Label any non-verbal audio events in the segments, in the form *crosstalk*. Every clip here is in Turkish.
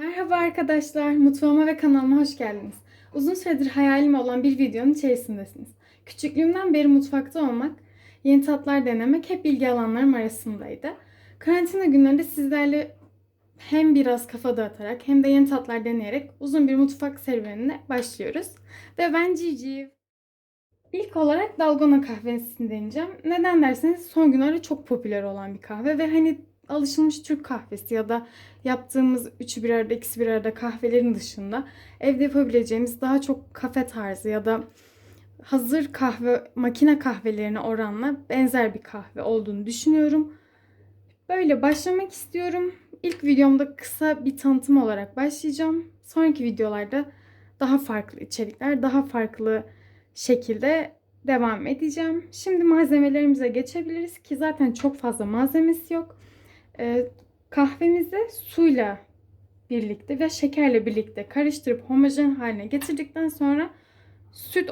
Merhaba arkadaşlar, mutfağıma ve kanalıma hoş geldiniz. Uzun süredir hayalim olan bir videonun içerisindesiniz. Küçüklüğümden beri mutfakta olmak, yeni tatlar denemek hep ilgi alanlarım arasındaydı. Karantina günlerinde sizlerle hem biraz kafa dağıtarak hem de yeni tatlar deneyerek uzun bir mutfak serüvenine başlıyoruz. Ve ben Civciv. İlk olarak dalgona kahvesini deneyeceğim. Neden derseniz son günlerde çok popüler olan bir kahve ve hani alışılmış Türk kahvesi ya da yaptığımız üçü bir arada ikisi bir arada kahvelerin dışında evde yapabileceğimiz daha çok kafe tarzı ya da hazır kahve makine kahvelerine oranla benzer bir kahve olduğunu düşünüyorum. Böyle başlamak istiyorum. İlk videomda kısa bir tanıtım olarak başlayacağım. Sonraki videolarda daha farklı içerikler, daha farklı şekilde devam edeceğim. Şimdi malzemelerimize geçebiliriz ki zaten çok fazla malzemesi yok. Ee, kahvemizi suyla birlikte ve şekerle birlikte karıştırıp homojen haline getirdikten sonra süt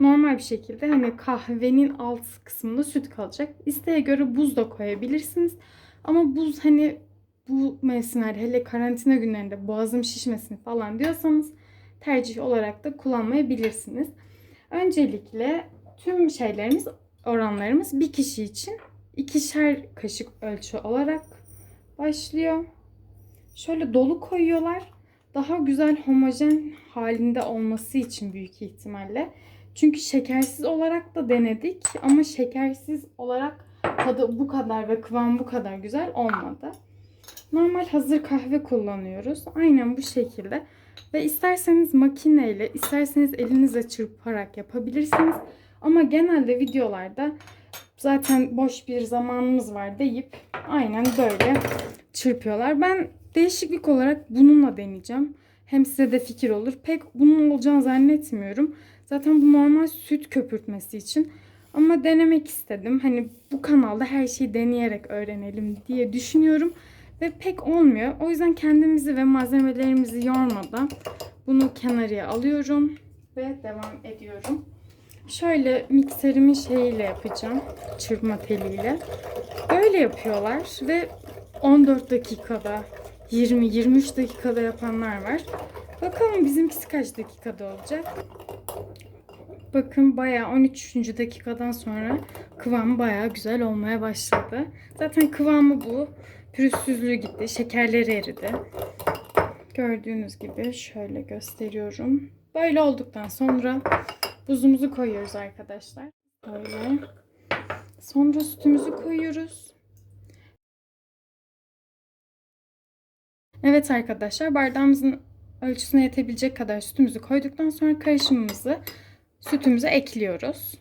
normal bir şekilde hani kahvenin alt kısmında süt kalacak. İsteğe göre buz da koyabilirsiniz. Ama buz hani bu mevsimlerde hele karantina günlerinde boğazım şişmesin falan diyorsanız tercih olarak da kullanmayabilirsiniz. Öncelikle tüm şeylerimiz, oranlarımız bir kişi için ikişer kaşık ölçü olarak başlıyor. Şöyle dolu koyuyorlar. Daha güzel homojen halinde olması için büyük ihtimalle. Çünkü şekersiz olarak da denedik ama şekersiz olarak tadı bu kadar ve kıvam bu kadar güzel olmadı. Normal hazır kahve kullanıyoruz. Aynen bu şekilde. Ve isterseniz makineyle, isterseniz elinizle çırparak yapabilirsiniz. Ama genelde videolarda zaten boş bir zamanımız var deyip aynen böyle çırpıyorlar. Ben değişiklik olarak bununla deneyeceğim. Hem size de fikir olur. Pek bunun olacağını zannetmiyorum. Zaten bu normal süt köpürtmesi için. Ama denemek istedim. Hani bu kanalda her şeyi deneyerek öğrenelim diye düşünüyorum. Ve pek olmuyor. O yüzden kendimizi ve malzemelerimizi yormadan bunu kenarıya alıyorum. Ve devam ediyorum. Şöyle mikserimin şeyiyle yapacağım. Çırpma teliyle. Böyle yapıyorlar ve 14 dakikada 20-23 dakikada yapanlar var. Bakalım bizimkisi kaç dakikada olacak. Bakın bayağı 13. dakikadan sonra kıvamı bayağı güzel olmaya başladı. Zaten kıvamı bu. Pürüzsüzlüğü gitti. Şekerleri eridi. Gördüğünüz gibi şöyle gösteriyorum. Böyle olduktan sonra buzumuzu koyuyoruz arkadaşlar. Böyle. Sonra sütümüzü koyuyoruz. Evet arkadaşlar bardağımızın ölçüsüne yetebilecek kadar sütümüzü koyduktan sonra karışımımızı sütümüze ekliyoruz.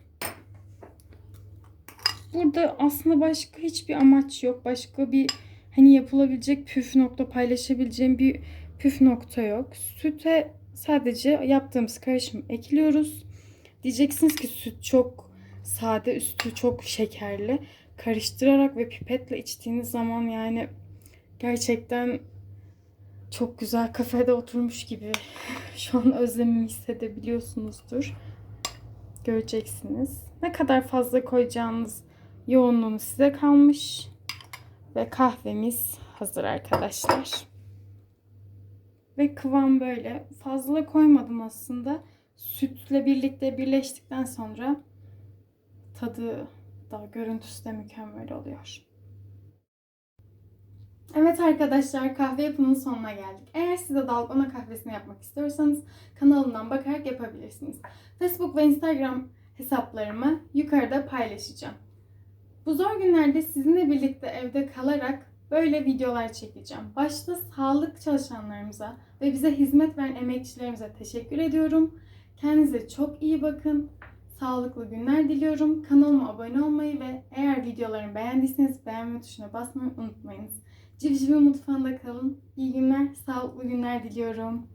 Burada aslında başka hiçbir amaç yok. Başka bir hani yapılabilecek püf nokta paylaşabileceğim bir püf nokta yok. Süte sadece yaptığımız karışım ekliyoruz. Diyeceksiniz ki süt çok sade, üstü çok şekerli. Karıştırarak ve pipetle içtiğiniz zaman yani gerçekten çok güzel kafede oturmuş gibi *laughs* şu an özlemimi hissedebiliyorsunuzdur. Göreceksiniz. Ne kadar fazla koyacağınız yoğunluğunu size kalmış. Ve kahvemiz hazır arkadaşlar. Ve kıvam böyle. Fazla koymadım aslında. Sütle birlikte birleştikten sonra tadı da görüntüsü de mükemmel oluyor. Evet arkadaşlar kahve yapımının sonuna geldik. Eğer siz de dalgona kahvesini yapmak istiyorsanız kanalımdan bakarak yapabilirsiniz. Facebook ve Instagram hesaplarımı yukarıda paylaşacağım. Bu zor günlerde sizinle birlikte evde kalarak böyle videolar çekeceğim. Başta sağlık çalışanlarımıza ve bize hizmet veren emekçilerimize teşekkür ediyorum. Kendinize çok iyi bakın. Sağlıklı günler diliyorum. Kanalıma abone olmayı ve eğer videolarımı beğendiyseniz beğenme tuşuna basmayı unutmayınız. Civcivi mutfağında kalın. İyi günler, sağlıklı günler diliyorum.